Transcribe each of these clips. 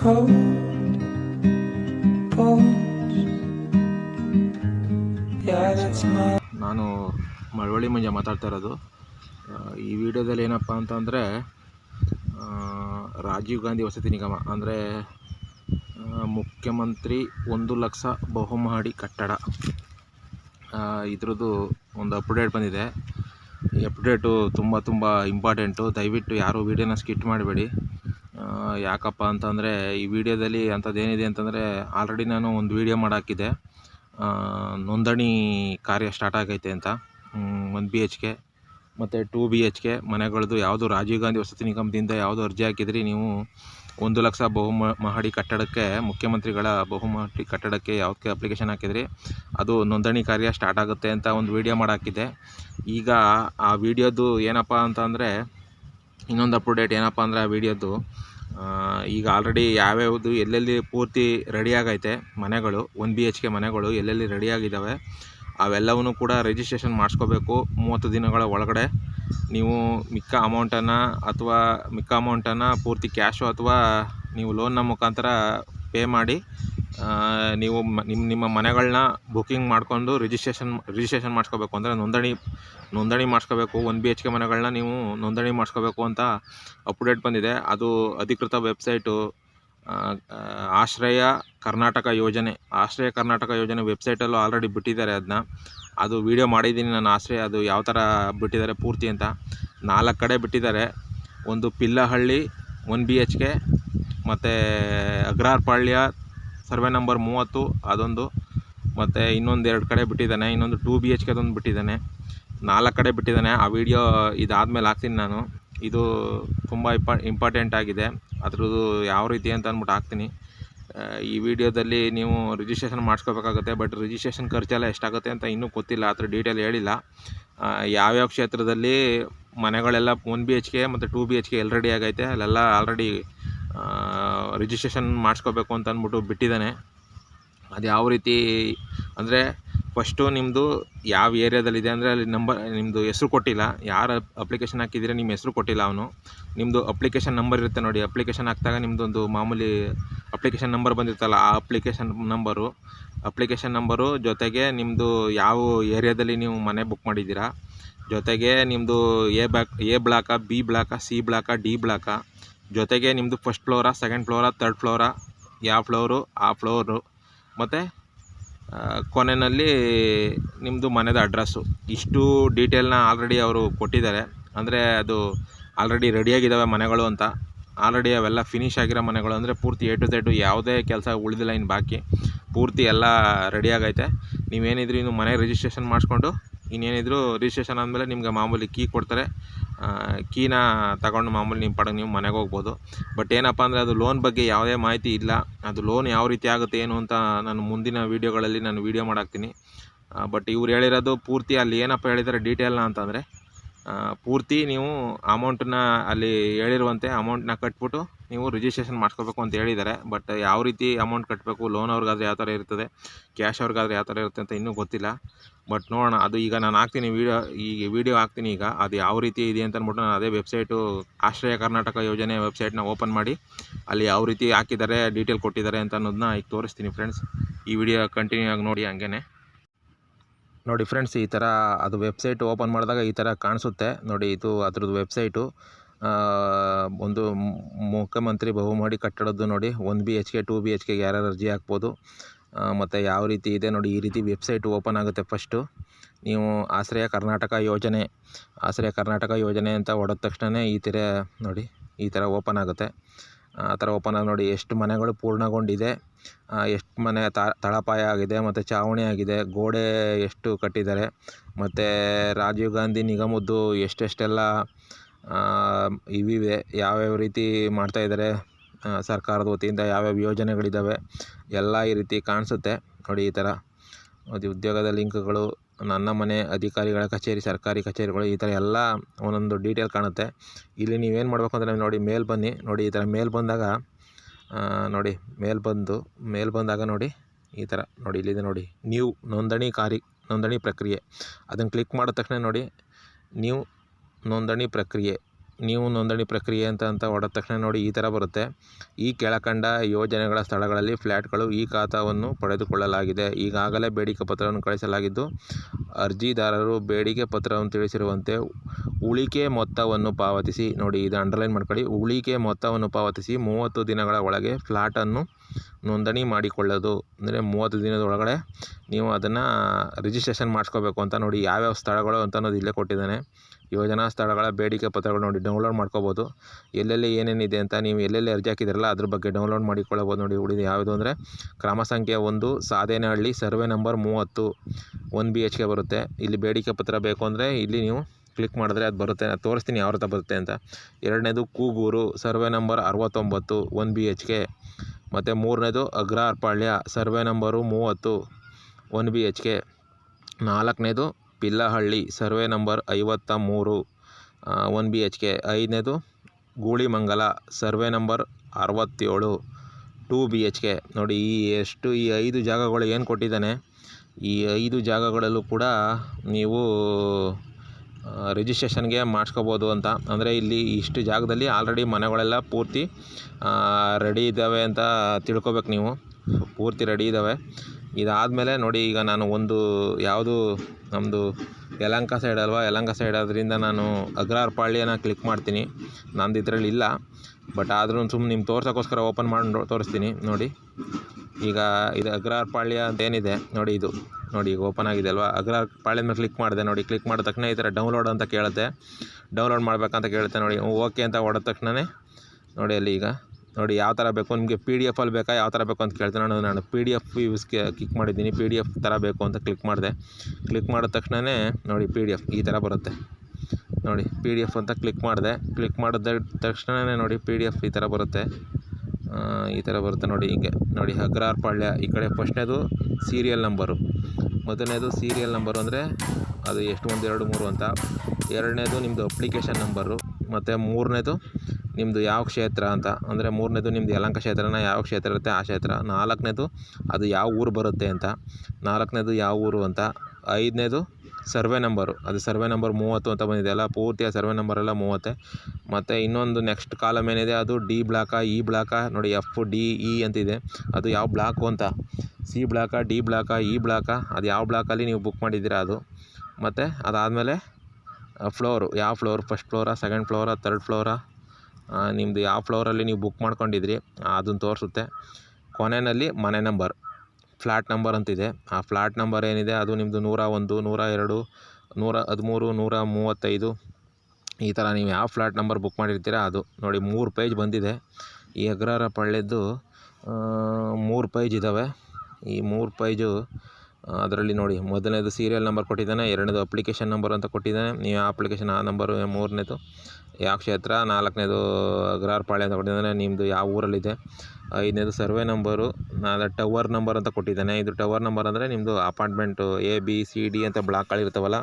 cold ನಾನು ಮಳವಳ್ಳಿ ಮಂಜ ಮಾತಾಡ್ತಾ ಇರೋದು. ಈ ವಿಡಿಯೋದಲ್ಲಿ ಏನಪ್ಪ ಅಂತಂದರೆ ರಾಜೀವ್ ಗಾಂಧಿ ವಸತಿ ನಿಗಮ, ಅಂದರೆ ಮುಖ್ಯಮಂತ್ರಿ ಒಂದು ಲಕ್ಷ ಬಹುಮಹಡಿ ಕಟ್ಟಡ. ಇದ್ರದ್ದು ಒಂದು ಅಪ್ಡೇಟ್ ಬಂದಿದೆ. ಈ ಅಪ್ಡೇಟು ತುಂಬ ತುಂಬ ಇಂಪಾರ್ಟೆಂಟು. ದಯವಿಟ್ಟು ಯಾರೂ ವೀಡಿಯೋನ ಸ್ಕಿಟ್ ಮಾಡಬೇಡಿ. ಯಾಕಪ್ಪ ಅಂತಂದರೆ ಈ ವಿಡಿಯೋದಲ್ಲಿ ಅಂಥದ್ದೇನಿದೆ ಅಂತಂದರೆ ಆಲ್ರೆಡಿ ನಾನು ಒಂದು ವೀಡಿಯೋ ಮಾಡಾಕಿದ್ದೆ. ನೋಂದಣಿ ಕಾರ್ಯ ಸ್ಟಾರ್ಟ್ ಆಗೈತೆ ಅಂತ. ಒಂದು ಬಿ ಎಚ್ ಕೆ ಮತ್ತು ಟೂ ಬಿ ಎಚ್ ಕೆ ಮನೆಗಳದ್ದು ಯಾವುದು ರಾಜೀವ್ ಗಾಂಧಿ ವಸತಿ ನಿಗಮದಿಂದ ಯಾವುದು ಅರ್ಜಿ ಹಾಕಿದ್ರಿ ನೀವು ಒಂದು ಲಕ್ಷ ಬಹುಮ ಮಹಡಿ ಕಟ್ಟಡಕ್ಕೆ, ಮುಖ್ಯಮಂತ್ರಿಗಳ ಬಹುಮಹಡಿ ಕಟ್ಟಡಕ್ಕೆ ಯಾವುದಕ್ಕೆ ಅಪ್ಲಿಕೇಶನ್ ಹಾಕಿದ್ರಿ? ಅದು ನೋಂದಣಿ ಕಾರ್ಯ ಸ್ಟಾರ್ಟ್ ಆಗುತ್ತೆ ಅಂತ ಒಂದು ವೀಡಿಯೋ ಮಾಡಾಕಿದ್ದೆ. ಈಗ ಆ ವಿಡಿಯೋದು ಏನಪ್ಪ ಅಂತಂದರೆ ಇನ್ನೊಂದು ಅಪ್ಡೇಟ್ ಏನಪ್ಪ ಅಂದರೆ ಆ ವಿಡಿಯೋದು ಈಗ ಆಲ್ರೆಡಿ ಯಾವ್ಯಾವುದು ಎಲ್ಲೆಲ್ಲಿ ಪೂರ್ತಿ ರೆಡಿ ಆಗೈತೆ ಮನೆಗಳು ಒನ್ ಬಿ ಎಚ್ ಕೆ ಮನೆಗಳು ಎಲ್ಲೆಲ್ಲಿ ರೆಡಿ ಆಗಿದ್ದಾವೆ ಅವೆಲ್ಲವನ್ನೂ ಕೂಡ ರಿಜಿಸ್ಟ್ರೇಷನ್ ಮಾಡಿಸ್ಕೋಬೇಕು ಮೂವತ್ತು ದಿನಗಳ ಒಳಗಡೆ. ನೀವು ಮಿಕ್ಕ ಅಮೌಂಟನ್ನು ಅಥವಾ ಮಿಕ್ಕ ಅಮೌಂಟನ್ನು ಪೂರ್ತಿ ಕ್ಯಾಶು ಅಥವಾ ನೀವು ಲೋನ್ನ ಮುಖಾಂತರ ಪೇ ಮಾಡಿ ನೀವು ನಿಮ್ಮ ನಿಮ್ಮ ಮನೆಗಳನ್ನ ಬುಕ್ಕಿಂಗ್ ಮಾಡಿಕೊಂಡು ರಿಜಿಸ್ಟ್ರೇಷನ್ ರಿಜಿಸ್ಟ್ರೇಷನ್ ಮಾಡಿಸ್ಕೋಬೇಕು. ಅಂದರೆ ನೋಂದಣಿ ನೋಂದಣಿ ಮಾಡಿಸ್ಕೋಬೇಕು. ಒನ್ ಬಿ ಎಚ್ ಕೆ ಮನೆಗಳನ್ನ ನೀವು ನೋಂದಣಿ ಮಾಡಿಸ್ಕೋಬೇಕು ಅಂತ ಅಪ್ಡೇಟ್ ಬಂದಿದೆ. ಅದು ಅಧಿಕೃತ ವೆಬ್ಸೈಟು ಆಶ್ರಯ ಕರ್ನಾಟಕ ಯೋಜನೆ, ಆಶ್ರಯ ಕರ್ನಾಟಕ ಯೋಜನೆ ವೆಬ್ಸೈಟಲ್ಲೂ ಆಲ್ರೆಡಿ ಬಿಟ್ಟಿದ್ದಾರೆ ಅದನ್ನ ಅದು ವಿಡಿಯೋ ಮಾಡಿದ್ದೀನಿ ನಾನು ಆಶ್ರಯ, ಅದು ಯಾವ ಥರ ಬಿಟ್ಟಿದ್ದಾರೆ ಪೂರ್ತಿ ಅಂತ. ನಾಲ್ಕು ಕಡೆ ಬಿಟ್ಟಿದ್ದಾರೆ. ಒಂದು Pillahalli one B H K ಮತ್ತು ಅಗ್ರಾರ್ಪಾಳ್ಯ ಸರ್ವೆ ನಂಬರ್ ಮೂವತ್ತು, ಅದೊಂದು. ಮತ್ತು ಇನ್ನೊಂದು ಎರಡು ಕಡೆ ಬಿಟ್ಟಿದ್ದಾನೆ, ಇನ್ನೊಂದು ಟೂ ಬಿ ಎಚ್ ಕೆದೊಂದು ಬಿಟ್ಟಿದ್ದಾನೆ. ನಾಲ್ಕು ಕಡೆ ಬಿಟ್ಟಿದ್ದಾನೆ. ಆ ವಿಡಿಯೋ ಇದಾದಮೇಲೆ ಹಾಕ್ತೀನಿ ನಾನು. ಇದು ತುಂಬ ಇಂಪ ಇಂಪಾರ್ಟೆಂಟ್ ಆಗಿದೆ. ಅದ್ರದ್ದು ಯಾವ ರೀತಿ ಅಂತ ಅಂದ್ಬಿಟ್ಟು ಹಾಕ್ತೀನಿ. ಈ ವಿಡಿಯೋದಲ್ಲಿ ನೀವು ರಿಜಿಸ್ಟ್ರೇಷನ್ ಮಾಡಿಸ್ಕೋಬೇಕಾಗುತ್ತೆ ಬಟ್ ರಿಜಿಸ್ಟ್ರೇಷನ್ ಖರ್ಚೆಲ್ಲ ಎಷ್ಟಾಗುತ್ತೆ ಅಂತ ಇನ್ನೂ ಗೊತ್ತಿಲ್ಲ, ಆ ಥರ ಡೀಟೇಲ್ ಹೇಳಿಲ್ಲ. ಯಾವ್ಯಾವ ಕ್ಷೇತ್ರದಲ್ಲಿ ಮನೆಗಳೆಲ್ಲ ಒನ್ ಬಿ ಎಚ್ ಕೆ ಮತ್ತು two B H K already ಆಗೈತೆ, ಅಲ್ಲೆಲ್ಲ ಆಲ್ರೆಡಿ ರಿಜಿಸ್ಟ್ರೇಷನ್ ಮಾಡಿಸ್ಕೋಬೇಕು ಅಂತ ಅಂದ್ಬಿಟ್ಟು ಬಿಟ್ಟಿದ್ದಾನೆ. ಅದು ಯಾವ ರೀತಿ ಅಂದರೆ ಫಸ್ಟು ನಿಮ್ಮದು ಯಾವ ಏರಿಯಾದಲ್ಲಿದೆ ಅಂದರೆ ಅಲ್ಲಿ ನಂಬರ್ ನಿಮ್ಮದು ಹೆಸ್ರು ಕೊಟ್ಟಿಲ್ಲ. ಯಾರು ಅಪ್ಲಿಕೇಶನ್ ಹಾಕಿದ್ದೀರ ನಿಮ್ಮ ಹೆಸ್ರು ಕೊಟ್ಟಿಲ್ಲ ಅವನು. ನಿಮ್ಮದು ಅಪ್ಲಿಕೇಶನ್ ನಂಬರ್ ಇರುತ್ತೆ ನೋಡಿ. ಅಪ್ಲಿಕೇಶನ್ ಹಾಕಿದಾಗ ನಿಮ್ಮದೊಂದು ಮಾಮೂಲಿ ಅಪ್ಲಿಕೇಶನ್ ನಂಬರ್ ಬಂದಿರ್ತಲ್ಲ ಆ ಅಪ್ಲಿಕೇಶನ್ ನಂಬರು ಅಪ್ಲಿಕೇಶನ್ ನಂಬರು ಜೊತೆಗೆ ನಿಮ್ಮದು ಯಾವ ಏರಿಯಾದಲ್ಲಿ ನೀವು ಮನೆ ಬುಕ್ ಮಾಡಿದ್ದೀರಾ. ಜೊತೆಗೆ ನಿಮ್ಮದು A block A block B block C block D block ಜೊತೆಗೆ ನಿಮ್ಮದು first flora second flora third flora ಯಾವ ಫ್ಲೋರು ಆ ಫ್ಲೋರು ಮತ್ತು ಕೊನೆಯಲ್ಲಿ ನಿಮ್ಮದು ಮನೆದ ಅಡ್ರೆಸ್ಸು ಇಷ್ಟು ಡೀಟೇಲ್ನ ಆಲ್ರೆಡಿ ಅವರು ಕೊಟ್ಟಿದ್ದಾರೆ. ಅಂದರೆ ಅದು ಆಲ್ರೆಡಿ ರೆಡಿಯಾಗಿದ್ದಾವೆ ಮನೆಗಳು ಅಂತ. ಆಲ್ರೆಡಿ ಅವೆಲ್ಲ ಫಿನಿಶ್ ಆಗಿರೋ ಮನೆಗಳು ಅಂದರೆ ಪೂರ್ತಿ ಎ ಟು ಝೆಡ್ ಯಾವುದೇ ಕೆಲಸ ಉಳಿದಿಲ್ಲ ಇನ್ನು ಬಾಕಿ. ಪೂರ್ತಿ ಎಲ್ಲ ರೆಡಿ ಆಗೈತೆ. ನೀವೇನಿದ್ರು ಇನ್ನು ಮನೆ ರಿಜಿಸ್ಟ್ರೇಷನ್ ಮಾಡಿಸ್ಕೊಂಡು, ಇನ್ನೇನಿದ್ರು ರಿಜಿಸ್ಟ್ರೇಷನ್ ಆದಮೇಲೆ ನಿಮ್ಗೆ ಮಾಮೂಲಿ ಕೀ ಕೊಡ್ತಾರೆ. ಕೀನ ತಗೊಂಡು ಮಾಮೂಲಿ ನಿಮ್ಮ ಪಡೆಗೆ ನೀವು ಮನೆಗೆ ಹೋಗ್ಬೋದು. ಬಟ್ ಏನಪ್ಪ ಅಂದರೆ ಅದು ಲೋನ್ ಬಗ್ಗೆ ಯಾವುದೇ ಮಾಹಿತಿ ಇಲ್ಲ. ಅದು ಲೋನ್ ಯಾವ ರೀತಿ ಆಗುತ್ತೆ, ಏನು ಅಂತ ನಾನು ಮುಂದಿನ ವೀಡಿಯೋಗಳಲ್ಲಿ ನಾನು ವೀಡಿಯೋ ಮಾಡಾಕ್ತೀನಿ. ಬಟ್ ಇವ್ರು ಹೇಳಿರೋದು ಪೂರ್ತಿ ಅಲ್ಲಿ ಏನಪ್ಪ ಹೇಳಿದ್ದಾರೆ ಡೀಟೇಲ್ನ ಅಂತಂದರೆ ಪೂರ್ತಿ ನೀವು ಅಮೌಂಟನ್ನ ಅಲ್ಲಿ ಹೇಳಿರುವಂತೆ ಅಮೌಂಟ್ನ ಕಟ್ಬಿಟ್ಟು ನೀವು ರಿಜಿಸ್ಟ್ರೇಷನ್ ಮಾಡ್ಕೋಬೇಕು ಅಂತ ಹೇಳಿದ್ದಾರೆ. ಬಟ್ ಯಾವ ರೀತಿ ಅಮೌಂಟ್ ಕಟ್ಟಬೇಕು ಲೋನ್ ಅವ್ರಿಗಾದ್ರೆ ಯಾವ ಥರ ಇರ್ತದೆ ಕ್ಯಾಶ್ ಅವ್ರಿಗಾದ್ರೆ ಯಾವ ಥರ ಇರುತ್ತೆ ಅಂತ ಇನ್ನೂ ಗೊತ್ತಿಲ್ಲ. ಬಟ್ ನೋಡೋಣ, ಅದು ಈಗ ನಾನು ಹಾಕ್ತೀನಿ ವೀಡಿಯೋ ಈಗ ವೀಡಿಯೋ ಹಾಕ್ತೀನಿ ಈಗ. ಅದು ಯಾವ ರೀತಿ ಇದೆ ಅಂತ ಅಂದ್ಬಿಟ್ಟು ನಾನು ಅದೇ ವೆಬ್ಸೈಟು ಆಶ್ರಯ ಕರ್ನಾಟಕ ಯೋಜನೆ ವೆಬ್ಸೈಟ್ನ ಓಪನ್ ಮಾಡಿ, ಅಲ್ಲಿ ಯಾವ ರೀತಿ ಹಾಕಿದ್ದಾರೆ ಡೀಟೇಲ್ ಕೊಟ್ಟಿದ್ದಾರೆ ಅಂತ ಅನ್ನೋದನ್ನ ಈಗ ತೋರಿಸ್ತೀನಿ ಫ್ರೆಂಡ್ಸ್ ಈ ವಿಡಿಯೋ ಕಂಟಿನ್ಯೂ ಆಗಿ ನೋಡಿ ಹಂಗೇ ನೋಡಿ ಫ್ರೆಂಡ್ಸ್, ಈ ಥರ ಅದು ವೆಬ್ಸೈಟ್ ಓಪನ್ ಮಾಡಿದಾಗ ಈ ಥರ ಕಾಣಿಸುತ್ತೆ. ನೋಡಿ, ಇದು ಅದ್ರದ್ದು ವೆಬ್ಸೈಟು. ಒಂದು ಮುಖ್ಯಮಂತ್ರಿ ಬಹುಮಹಡಿ ಕಟ್ಟಡದ್ದು ನೋಡಿ one B H K, two B H ಕೆಗೆ ಯಾರ್ಯಾರು ಅರ್ಜಿ ಹಾಕ್ಬೋದು. ಮತ್ತು ಯಾವ ರೀತಿ ಇದೆ ನೋಡಿ, ಈ ರೀತಿ ವೆಬ್ಸೈಟ್ ಓಪನ್ ಆಗುತ್ತೆ ಫಸ್ಟು. ನೀವು ಆಶ್ರಯ ಕರ್ನಾಟಕ ಯೋಜನೆ, ಆಶ್ರಯ ಕರ್ನಾಟಕ ಯೋಜನೆ ಅಂತ ಹೊಡೆದ ತಕ್ಷಣವೇ ಈ ಥರ ನೋಡಿ, ಈ ಥರ ಓಪನ್ ಆಗುತ್ತೆ. ಆ ಥರ ಓಪನ್ ಆಗಿ ನೋಡಿ ಎಷ್ಟು ಮನೆಗಳು ಪೂರ್ಣಗೊಂಡಿದೆ. ಎಷ್ಟು ಮನೆ ತಳಪಾಯ ಆಗಿದೆ, ಮತ್ತು ಚಾವಣಿ ಆಗಿದೆ, ಗೋಡೆ ಎಷ್ಟು ಕಟ್ಟಿದ್ದಾರೆ, ಮತ್ತು ರಾಜೀವ್ ಗಾಂಧಿ ನಿಗಮದ್ದು ಎಷ್ಟೆಷ್ಟೆಲ್ಲ ಇವಿವೆ, ಯಾವ್ಯಾವ ರೀತಿ ಮಾಡ್ತಾಯಿದ್ದಾರೆ ಸರ್ಕಾರದ ವತಿಯಿಂದ ಯಾವ್ಯಾವ ಯೋಜನೆಗಳಿದ್ದಾವೆ ಎಲ್ಲ ಈ ರೀತಿ ಕಾಣಿಸುತ್ತೆ. ನೋಡಿ ಈ ಥರ. ಅದು ಉದ್ಯೋಗದ ಲಿಂಕ್ಗಳು ನನ್ನ ಮನೆ ಅಧಿಕಾರಿಗಳ ಕಚೇರಿ, ಸರ್ಕಾರಿ ಕಚೇರಿಗಳು ಈ ಥರ ಎಲ್ಲ ಒಂದೊಂದು ಡೀಟೇಲ್ ಕಾಣುತ್ತೆ. ಇಲ್ಲಿ ನೀವೇನು ಮಾಡಬೇಕು ಅಂದರೆ ನೋಡಿ ಮೇಲ್ ಬನ್ನಿ. ನೋಡಿ ಈ ಥರ ಮೇಲ್ ಬಂದಾಗ ನೋಡಿ ಮೇಲ್ ಬಂದು, ಮೇಲ್ ಬಂದಾಗ ನೋಡಿ ಈ ಥರ ನೋಡಿ ಇಲ್ಲಿದೆ ನೋಡಿ. ನ್ಯೂ ನೋಂದಣಿ ಕಾರಿ ನೋಂದಣಿ ಪ್ರಕ್ರಿಯೆ. ಅದನ್ನು ಕ್ಲಿಕ್ ಮಾಡಿದ ತಕ್ಷಣ ನೋಡಿ ನ್ಯೂ ನೋಂದಣಿ ಪ್ರಕ್ರಿಯೆ. ನೀವು ನೋಂದಣಿ ಪ್ರಕ್ರಿಯೆ ಅಂತ ಅಂತ ಹೊಡೆದ ತಕ್ಷಣ ನೋಡಿ ಈ ಥರ ಬರುತ್ತೆ. ಈ ಕೆಳಕಂಡ ಯೋಜನೆಗಳ ಸ್ಥಳಗಳಲ್ಲಿ ಫ್ಲ್ಯಾಟ್ಗಳು ಈ ಖಾತಾವನ್ನು ಪಡೆದುಕೊಳ್ಳಲಾಗಿದೆ. ಈಗಾಗಲೇ ಬೇಡಿಕೆ ಪತ್ರವನ್ನು ಕಳಿಸಲಾಗಿದ್ದು, ಅರ್ಜಿದಾರರು ಬೇಡಿಕೆ ಪತ್ರವನ್ನು ತಿಳಿಸಿರುವಂತೆ ಉಳಿಕೆ ಮೊತ್ತವನ್ನು ಪಾವತಿಸಿ, ನೋಡಿ ಇದು ಅಂಡರ್ಲೈನ್ ಮಾಡ್ಕೊಳ್ಳಿ. ಉಳಿಕೆ ಮೊತ್ತವನ್ನು ಪಾವತಿಸಿ ಮೂವತ್ತು ದಿನಗಳ ಒಳಗೆ ಫ್ಲ್ಯಾಟನ್ನು ನೋಂದಣಿ ಮಾಡಿಕೊಳ್ಳೋದು. ಅಂದರೆ ಮೂವತ್ತು ದಿನದ ಒಳಗಡೆ ನೀವು ಅದನ್ನು ರಿಜಿಸ್ಟ್ರೇಷನ್ ಮಾಡಿಸ್ಕೋಬೇಕು ಅಂತ ನೋಡಿ ಯಾವ್ಯಾವ ಸ್ಥಳಗಳು ಅಂತ ಅನ್ನೋದು ಇಲ್ಲೇ ಕೊಟ್ಟಿದ್ದಾನೆ. ಯೋಜನಾ ಸ್ಥಳಗಳ ಬೇಡಿಕೆ ಪತ್ರಗಳು ನೋಡಿ ಡೌನ್ಲೋಡ್ ಮಾಡ್ಕೋಬೋದು. ಎಲ್ಲೆಲ್ಲಿ ಏನೇನಿದೆ ಅಂತ ನೀವು ಎಲ್ಲೆಲ್ಲಿ ಅರ್ಜಿ ಹಾಕಿದಿರಲ್ಲ ಅದ್ರ ಬಗ್ಗೆ ಡೌನ್ಲೋಡ್ ಮಾಡಿಕೊಳ್ಳಬೋದು ನೋಡಿ ಉಳಿದು ಯಾವುದು ಅಂದರೆ ಕ್ರಮ ಸಂಖ್ಯೆ ಒಂದು ಸಾಧೇನಹಳ್ಳಿ ಸರ್ವೆ ನಂಬರ್ ಮೂವತ್ತು ಒನ್ ಬಿ ಎಚ್ ಕೆ ಬರುತ್ತೆ. ಇಲ್ಲಿ ಬೇಡಿಕೆ ಪತ್ರ ಬೇಕು ಅಂದರೆ ಇಲ್ಲಿ ನೀವು ಕ್ಲಿಕ್ ಮಾಡಿದ್ರೆ ಅದು ಬರುತ್ತೆ. ನಾನು ತೋರಿಸ್ತೀನಿ ಯಾವ ರೀತಿ ಬರುತ್ತೆ ಅಂತ. ಎರಡನೇದು ಕೂಗೂರು, ಸರ್ವೆ ನಂಬರ್ ಅರವತ್ತೊಂಬತ್ತು ಒನ್ ಬಿ ಎಚ್ ಕೆ ಮತ್ತು ಮೂರನೇದು ಅಗ್ರಹಾರಪಾಳ್ಯ, ಸರ್ವೆ ನಂಬರು ಮೂವತ್ತು, ಒನ್ ಬಿ ಎಚ್ ಕೆ. ನಾಲ್ಕನೇದು ಪಿಲ್ಲಹಳ್ಳಿ, ಸರ್ವೆ ನಂಬರ್ ಐವತ್ತ ಮೂರು ಒನ್ ಬಿ ಎಚ್ ಕೆ. ಐದನೇದು ಗೂಳಿಮಂಗಲ, ಸರ್ವೆ ನಂಬರ್ ಅರವತ್ತೇಳು, ಟೂ ಬಿ ಎಚ್ ಕೆ. ನೋಡಿ, ಈ ಎಷ್ಟು, ಈ ಐದು ಜಾಗಗಳು ಏನು ಕೊಟ್ಟಿದ್ದಾನೆ? ಈ ಐದು ಜಾಗಗಳಲ್ಲೂ ಕೂಡ ನೀವು ರಿಜಿಸ್ಟ್ರೇಷನ್ಗೆ ಮಾಡಿಸ್ಕೋಬೋದು ಅಂತ. ಅಂದರೆ ಇಲ್ಲಿ ಇಷ್ಟು ಜಾಗದಲ್ಲಿ ಆಲ್ರೆಡಿ ಮನೆಗಳೆಲ್ಲ ಪೂರ್ತಿ ರೆಡಿ ಇದ್ದಾವೆ ಅಂತ ತಿಳ್ಕೊಬೇಕು ನೀವು. ಪೂರ್ತಿ ರೆಡಿ ಇದ್ದಾವೆ. ಇದಾದಮೇಲೆ ನೋಡಿ ಈಗ ನಾನು ಒಂದು ಯಾವುದು ನಮ್ಮದು ಯಲಂಕ ಸೈಡ್ ಅಲ್ವಾ, ಯಲಂಕ ಸೈಡ್ ಆದ್ದರಿಂದ ನಾನು ಅಗ್ರಾರ್ಪಾಳ್ಯನ ಕ್ಲಿಕ್ ಮಾಡ್ತೀನಿ. ನಂದು ಇದರಲ್ಲಿ ಇಲ್ಲ ಬಟ್ ಆದ್ರೂ ಸುಮ್ಮನೆ ನಿಮ್ಗೆ ತೋರ್ಸೋಕ್ಕೋಸ್ಕರ ಓಪನ್ ಮಾಡಿ, ತೋರಿಸ್ತೀನಿ ನೋಡಿ. ಈಗ ಇದು ಅಗ್ರಹಾರಪಾಳ್ಯ ಅಂತ ಏನಿದೆ, ನೋಡಿ ಇದು. ನೋಡಿ ಈಗ ಓಪನ್ ಆಗಿದೆ ಅಲ್ವಾ? ಅಗ್ರಹಾರಪಾಳ್ಯದ ಮೇಲೆ ಕ್ಲಿಕ್ ಮಾಡಿದೆ, ನೋಡಿ ಕ್ಲಿಕ್ ಮಾಡಿದ ತಕ್ಷಣ ಈ ಥರ ಡೌನ್ಲೋಡ್ ಅಂತ ಕೇಳುತ್ತೆ. ಡೌನ್ಲೋಡ್ ಮಾಡಬೇಕಂತ ಕೇಳುತ್ತೆ, ನೋಡಿ. ಓಕೆ ಅಂತ ಹೊಡೆದ ತಕ್ಷಣವೇ ನೋಡಿ ಅಲ್ಲಿ ಈಗ. ನೋಡಿ ಯಾವ ಥರ ಬೇಕು, ನಿಮಗೆ ಪಿ ಡಿ ಎಫಲ್ಲಿ ಬೇಕಾ, ಯಾವ ಥರ ಬೇಕು ಅಂತ ಕೇಳ್ತಾನೆ. ನಾನು ನಾನು ಪಿ ಡಿ ಎಫ್ ಯೂಸ್ಗೆ ಕ್ಲಿಕ್ ಮಾಡಿದ್ದೀನಿ. ಪಿ ಡಿ ಎಫ್ ಥರ ಬೇಕು ಅಂತ ಕ್ಲಿಕ್ ಮಾಡಿದೆ. ಕ್ಲಿಕ್ ಮಾಡಿದ ತಕ್ಷಣವೇ ನೋಡಿ ಪಿ ಡಿ ಎಫ್ ಈ ಥರ ಬರುತ್ತೆ. ನೋಡಿ ಪಿ ಡಿ ಎಫ್ ಅಂತ ಕ್ಲಿಕ್ ಮಾಡಿದೆ. ಕ್ಲಿಕ್ ಮಾಡಿದ ತಕ್ಷಣವೇ ನೋಡಿ ಪಿ ಡಿ ಎಫ್ ಈ ಥರ ಬರುತ್ತೆ. ಈ ಥರ ಬರುತ್ತೆ ನೋಡಿ ಹಿಂಗೆ. ನೋಡಿ ಹಗ್ರಾರ್ಪಾಳ್ಯ ಈ ಕಡೆ ಫಸ್ಟ್ನೇದು ಸೀರಿಯಲ್ ನಂಬರು ಮೊದಲನೇದು ಸೀರಿಯಲ್ ನಂಬರು ಅಂದರೆ ಅದು ಎಷ್ಟು? ಒಂದು, ಎರಡು, ಮೂರು ಅಂತ. ಎರಡನೇದು ನಿಮ್ಮದು ಅಪ್ಲಿಕೇಶನ್ ನಂಬರು ಮತ್ತು ಮೂರನೇದು ನಿಮ್ಮದು ಯಾವ ಕ್ಷೇತ್ರ ಅಂತ. ಅಂದರೆ ಮೂರನೇದು ನಿಮ್ಮದು ಯಲಂಕ ಕ್ಷೇತ್ರನ ಯಾವ ಕ್ಷೇತ್ರ ಇರುತ್ತೆ? ಆ ಕ್ಷೇತ್ರ. ನಾಲ್ಕನೇದು ಅದು ಯಾವ ಊರು ಬರುತ್ತೆ ಅಂತ. ನಾಲ್ಕನೇದು ಯಾವ ಊರು ಅಂತ. ಐದನೇದು ಸರ್ವೆ ನಂಬರು. ಅದು ಸರ್ವೆ ನಂಬರ್ ಮೂವತ್ತು ಅಂತ ಬಂದಿದೆ ಅಲ್ಲ ಪೂರ್ತಿಯ ಸರ್ವೆ ನಂಬರ್ ಎಲ್ಲ ಮೂವತ್ತೆ. ಮತ್ತು ಇನ್ನೊಂದು ನೆಕ್ಸ್ಟ್ ಕಾಲಮ್ ಏನಿದೆ, ಅದು ಡಿ ಬ್ಲಾಕ, ಇ ಬ್ಲಾಕ, ನೋಡಿ ಎಫ್, ಡಿ, ಇ ಅಂತಿದೆ. ಅದು ಯಾವ ಬ್ಲಾಕು ಅಂತ? ಸಿ ಬ್ಲಾಕ, ಡಿ ಬ್ಲಾಕ, ಇ ಬ್ಲಾಕ, ಅದು ಯಾವ ಬ್ಲಾಕಲ್ಲಿ ನೀವು ಬುಕ್ ಮಾಡಿದ್ದೀರಾ ಅದು? ಮತ್ತು ಅದಾದಮೇಲೆ ಫ್ಲೋರು ಯಾವ floor first flora second flora third ಫ್ಲೋರಾ ನಿಮ್ಮದು ಯಾವ ಫ್ಲೋರಲ್ಲಿ ನೀವು ಬುಕ್ ಮಾಡ್ಕೊಂಡಿದ್ರಿ, ಅದನ್ನು ತೋರಿಸುತ್ತೆ. ಕೊನೆಯಲ್ಲಿ ಮನೆ ನಂಬರ್ ಫ್ಲ್ಯಾಟ್ ನಂಬರ್ ಅಂತಿದೆ. ಆ ಫ್ಲ್ಯಾಟ್ ನಂಬರ್ ಏನಿದೆ? ಅದು ನಿಮ್ಮದು ನೂರ ಒಂದು, ನೂರ ಎರಡು, ನೂರ ಹದಿಮೂರು, ನೂರ ಮೂವತ್ತೈದು. ಈ ಥರ ನೀವು ಯಾವ ಫ್ಲ್ಯಾಟ್ ನಂಬರ್ ಬುಕ್ ಮಾಡಿರ್ತೀರ ಅದು. ನೋಡಿ, ಮೂರು ಪೇಜ್ ಬಂದಿದೆ. ಈ ಅಗ್ರಹಾರಪಾಳ್ಯದ್ದು ಮೂರು ಪೇಜ್ ಇದ್ದಾವೆ ಈ ಮೂರು ಪೇಜು ಅದರಲ್ಲಿ ನೋಡಿ, ಮೊದಲನೇದು ಸೀರಿಯಲ್ ನಂಬರ್ ಕೊಟ್ಟಿದ್ದಾನೆ, ಎರಡನೇದು ಅಪ್ಲಿಕೇಶನ್ ನಂಬರ್ ಅಂತ ಕೊಟ್ಟಿದ್ದಾನೆ. ನೀವು ಅಪ್ಲಿಕೇಶನ್ ಆ ನಂಬರು ಮೂರನೇದು ಯಾವ ಕ್ಷೇತ್ರ ನಾಲ್ಕನೇದು ಅಗ್ರಹಾರಪಾಳ್ಯ ಅಂತ ಕೊಟ್ಟಿದ್ದಾನೆ ನಿಮ್ಮದು ಯಾವ ಊರಲ್ಲಿದೆ? ಐದನೇದು ಸರ್ವೆ ನಂಬರು ನಾಲ್ಕು ಟವರ್ ನಂಬರ್ ಅಂತ ಕೊಟ್ಟಿದ್ದಾನೆ. ಇದು ಟವರ್ ನಂಬರ್ ಅಂದರೆ ನಿಮ್ಮದು apartment A B C D ಅಂತ ಬ್ಲಾಕ್ಗಳಿರ್ತಾವಲ್ಲ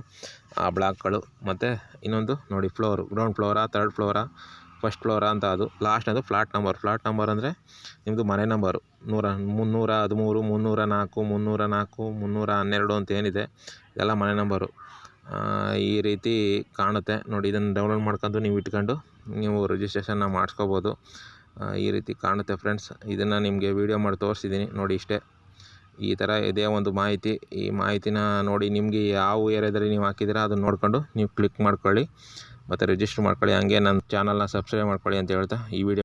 ಆ ಬ್ಲಾಕ್ಗಳು ಮತ್ತು ಇನ್ನೊಂದು ನೋಡಿ ಫ್ಲೋರು ಗ್ರೌಂಡ್ ಫ್ಲೋರಾ ತರ್ಡ್ ಫ್ಲೋರಾ ಫಸ್ಟ್ ಫ್ಲೋರ ಅಂತ ಅದು. ಲಾಸ್ಟ್ನದು ಫ್ಲಾಟ್ ನಂಬರ್. ಫ್ಲಾಟ್ ನಂಬರ್ ಅಂದರೆ ನಿಮ್ಮದು ಮನೆ ನಂಬರು. ನೂರ, ಮುನ್ನೂರ ಹದಿಮೂರು, ಮುನ್ನೂರ ನಾಲ್ಕು ಮುನ್ನೂರ ನಾಲ್ಕು, ಮುನ್ನೂರ ಹನ್ನೆರಡು ಅಂತ ಏನಿದೆ, ಇದೆಲ್ಲ ಮನೆ ನಂಬರು. ಈ ರೀತಿ ಕಾಣುತ್ತೆ. ನೋಡಿ, ಇದನ್ನು ಡೌನ್ಲೋಡ್ ಮಾಡ್ಕೊಂಡು ನೀವು ಇಟ್ಕೊಂಡು ನೀವು ರಿಜಿಸ್ಟ್ರೇಷನ್ನ ಮಾಡಿಸ್ಕೋಬೋದು. ಈ ರೀತಿ ಕಾಣುತ್ತೆ ಫ್ರೆಂಡ್ಸ್ ಇದನ್ನು ನಿಮಗೆ ವೀಡಿಯೋ ಮಾಡಿ ತೋರಿಸಿದ್ದೀನಿ ನೋಡಿ ಇಷ್ಟೇ. ಈ ಥರ ಇದೇ ಒಂದು ಮಾಹಿತಿ. ಈ ಮಾಹಿತಿನ ನೋಡಿ ನಿಮಗೆ ಯಾವ ಏರಿಯಾದಲ್ಲಿ ನೀವು ಹಾಕಿದ್ದೀರಾ ಅದನ್ನು ನೋಡ್ಕೊಂಡು ನೀವು ಕ್ಲಿಕ್ ಮಾಡ್ಕೊಳ್ಳಿ. ಮತ್ತು ರಿಜಿಸ್ಟರ್ ಮಾಡ್ಕೊಳ್ಳಿ ಹಂಗೆ ನನ್ನ ಚಾನಲ್ನ ಸಬ್ಸ್ಕ್ರೈಬ್ ಮಾಡ್ಕೊಳ್ಳಿ ಅಂತ ಹೇಳ್ತಾ ಈ ವಿಡಿಯೋ